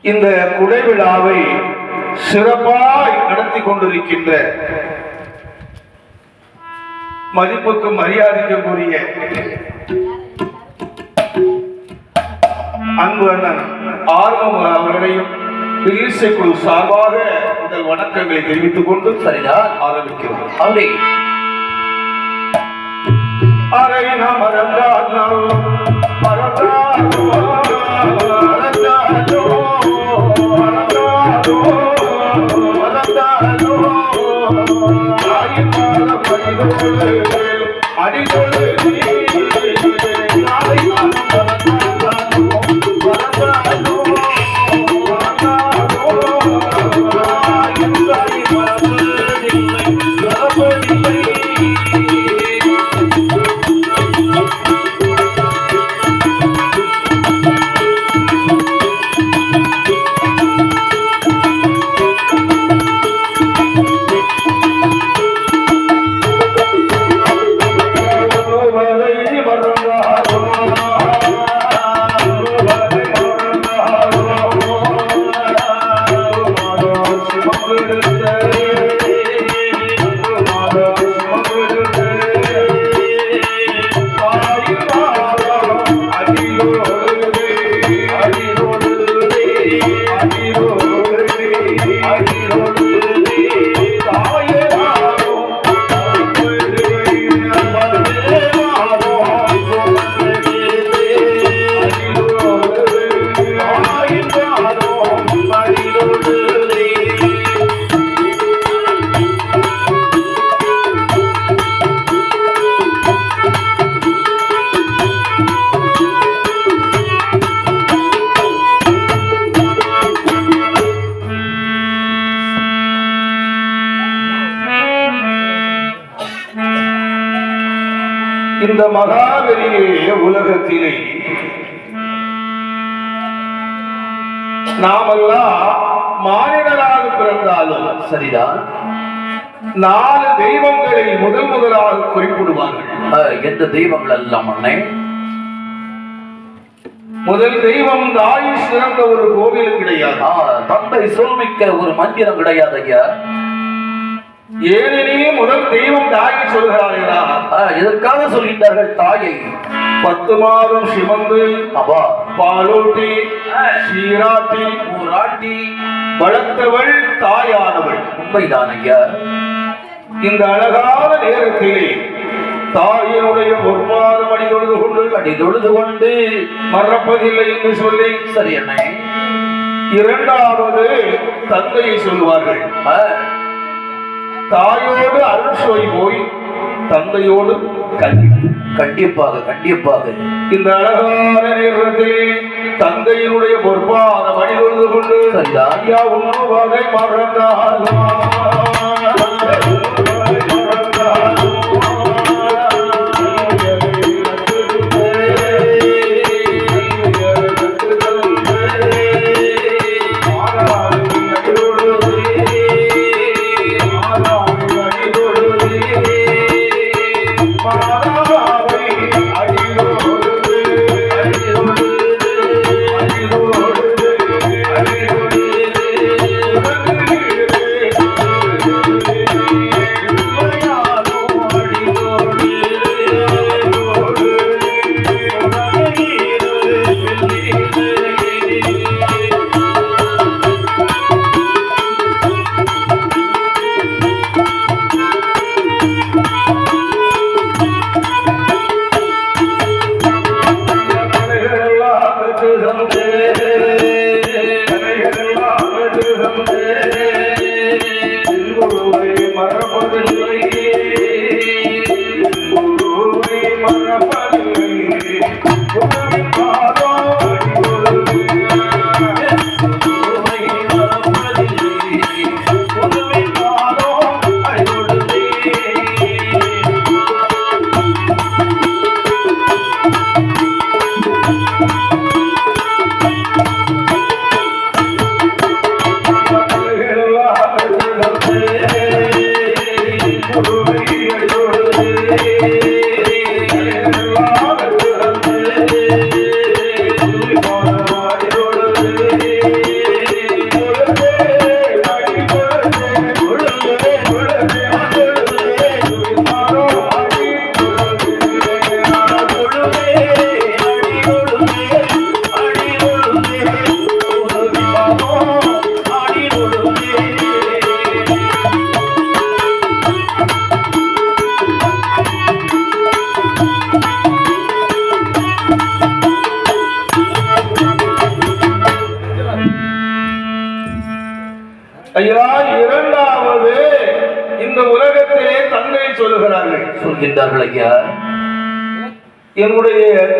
இந்த குடை விழாவை சிறப்பாய் நடத்தி கொண்டிருக்கின்ற மதிப்புக்கு மரியாதைக்குரிய அன்பு அண்ணன் ஆர்வம் அவர்களையும் இசை குழு சார்பாக முதல் வணக்கங்களை தெரிவித்துக் கொண்டு சரிதான் ஆரம்பிக்கிறோம். அப்படி. அரை நாம் மறந்தாலோ மானிடராக பிறந்தாலும் சரிதான். நாலு தெய்வங்களை முதல் முதலாக குறிப்பிடுவார்கள். எந்த தெய்வங்கள் எல்லாம் அண்ணே. முதல் தெய்வம் தாய் சிறந்த ஒரு கோவில் கிடையாது. தந்தை சொல்மிக்க ஒரு மந்திரம் கிடையாது ஐயா ஏனெனில் முதல் தெய்வம் தாயை சொல்கிறார்களா? ஆ, எதற்காக சொல்கின்றார்கள் தாயை. பத்து மாதம் சிவந்து அவா பாலூட்டி சீராட்டி ஊராட்டி. வளர்த்தவள் தாயானவள். உண்மைதான் ஐயா. இந்த அழகான நேரத்திலே தாயினுடைய பொற்பாதம் அடி தொழுது கொண்டு அடி தொழுது கொண்டு. மறப்பதில்லை என்று சொல்லி சரி அண்ணே. இரண்டாவது தந்தையை சொல்வார்கள் தாயோடு அருள்சோய் போய் தந்தையோடு கல்வி கண்டிப்பாக கண்டிப்பாக. இந்த அழகான நேரத்திலே தந்தையினுடைய அடி தொழுது கொண்டு ஐயா உணவகை மறந்தாலும்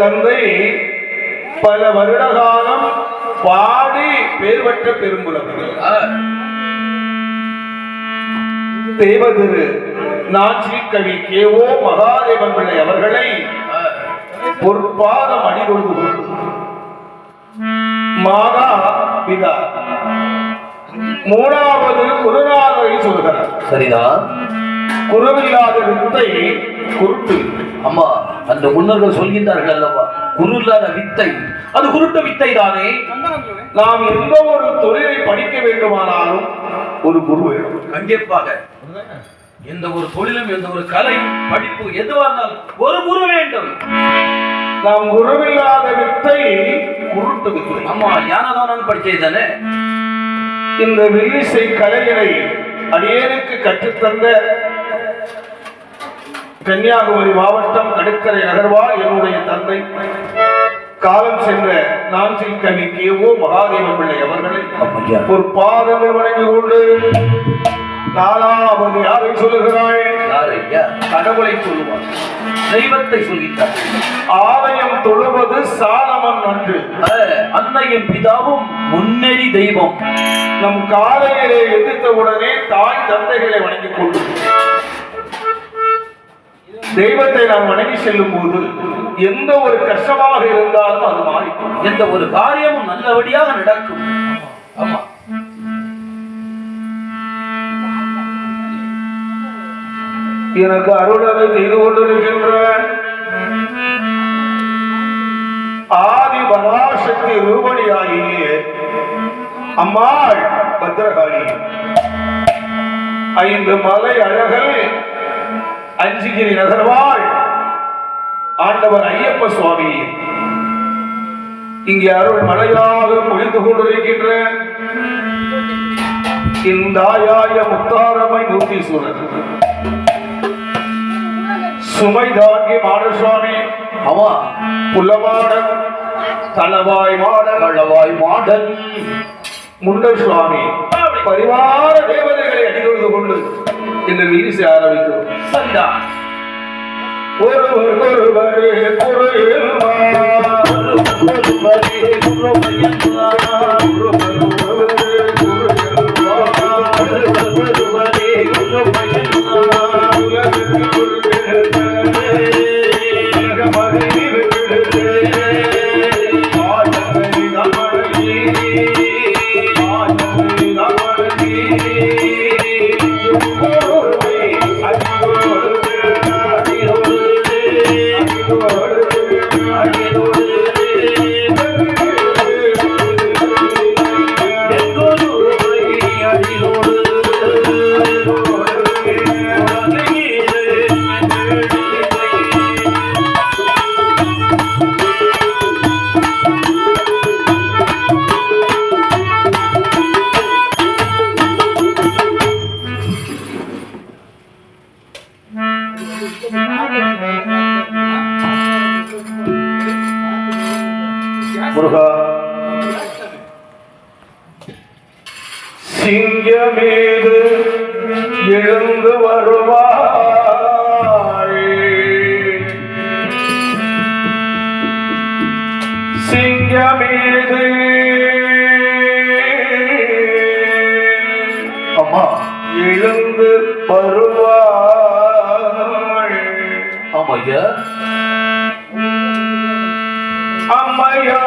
தந்தை பல வருட காலம் பாடி பேர் பெற்ற பெரும்புலவர். தேவதிரு நாச்சி கவி கேஓ மகாதேவன் பிள்ளை அவர்களை பொற்பாதம் கொண்டு மாதா பிதா. மூணாவது குருநாதரை சொல்கிறார். சரிதான். குருவில்லாத வித்தை குருட்டு. அம்மா அந்த முன்னர்கள் சொல்கின்றார்கள் அல்லவா? குரு இல்லாத வித்தை. அது குருட்டு வித்தை தானே நாம் எந்த ஒரு தொழிலை படிக்க வேண்டுமானாலும் ஒரு குரு வேண்டும் கண்டிப்பாக. எந்த ஒரு தொழிலும் எந்த ஒரு கலை படிப்பு எதுவாக இருந்தாலும் ஒரு குரு வேண்டும். நாம் குருவில்லாத வித்தை குருட்டு வித்தை. அம்மா ஞானதானம் படிச்சது தானே? இந்த வில்லிசை கலைகளை அடியேனுக்கு கற்றுத்தந்த கன்னியாகுமரி மாவட்டம் கடற்கரை நகர்வால் என்னுடைய தந்தை. காலம் சென்ற நாஞ்சில் கவி கேஓ மகாதேவன் பிள்ளை அவர்களை ஒரு பாதங்கள் வணங்கி கொண்டு யாரை சொல்லுகிறாள் யார் ஐயா கடவுளை சொல்லுவார். தெய்வத்தை சொல்கின்றார்கள் ஆலயம் தொழுவது சாலமன் நன்று அஹ், அன்னையும் பிதாவும் முன்னேறி தெய்வம். நம் காலையிலே எதிர்த்த உடனே தாய் தந்தைகளை வணங்கிக் கொண்டு தெய்வத்தை நாம் வணங்கி செல்லும் போது எந்த ஒரு கஷ்டமாக இருந்தாலும் அது மாறிக்கும். எந்த ஒரு காரியமும் நல்லபடியாக நடக்கும். ஆமா. எனக்கு அருளவை செய்து கொண்டிருக்கின்ற ஆதி பராசக்தி ரூபணியாகிய அம்மாள் பத்திரகாளி. ஐந்து மலை அழகல் அஞ்சுகிரி நகர்வாள் ஆண்டவர் ஐயப்ப சுவாமி. இங்கே அருள் மழையாக பொழிந்து கொண்டிருக்கின்ற இந்தாயாய முத்தாரமை மூர்த்தீஸ்வரர் சுமைதாங்கி மாடசுவாமி ஆமா. புல்லமாடன் தலவாய் மாடன் கள்ளவாய் மாடன் முண்டசுவாமி. பரிவார தேவதைகளை அடிகொழுது கொண்டு இந்த வீசி ஆரம்பிக்கிறோம் சரிதான் ஒருவர் ஒருவரே குறையில்வார். ஒருவரே குறையில்வார். உலகத்தில் முருகா சிங்கமேது எழுந்து வருவார் ஆமா ஐயா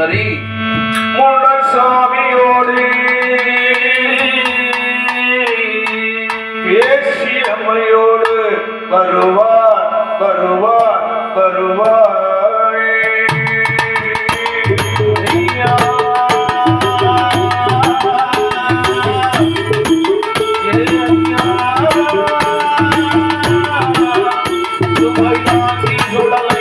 சரி சரி முன்னசாமியோடு பேசி அம்மையோடு வருவார் வருவார் வருவார் ஐயா. ஏ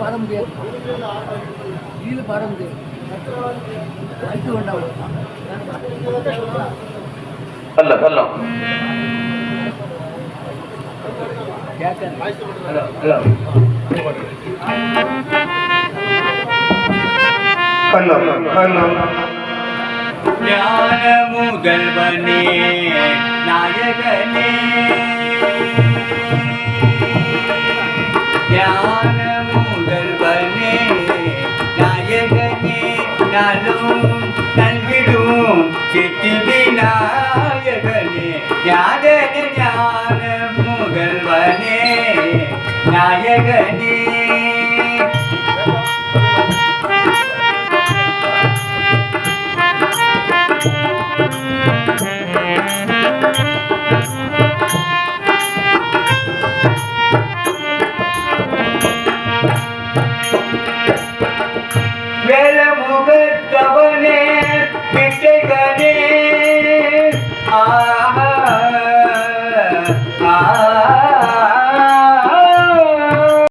பாட முடியாது பாட முடியாது அடுத்து வேண்டாம் hello hello hello hello hello hello ஞான முதல்வனே நாயகனே. நானும் நல்கிடும் சித்தி விநாயகனே ஞான ஞான முதல்வனே நாயகன்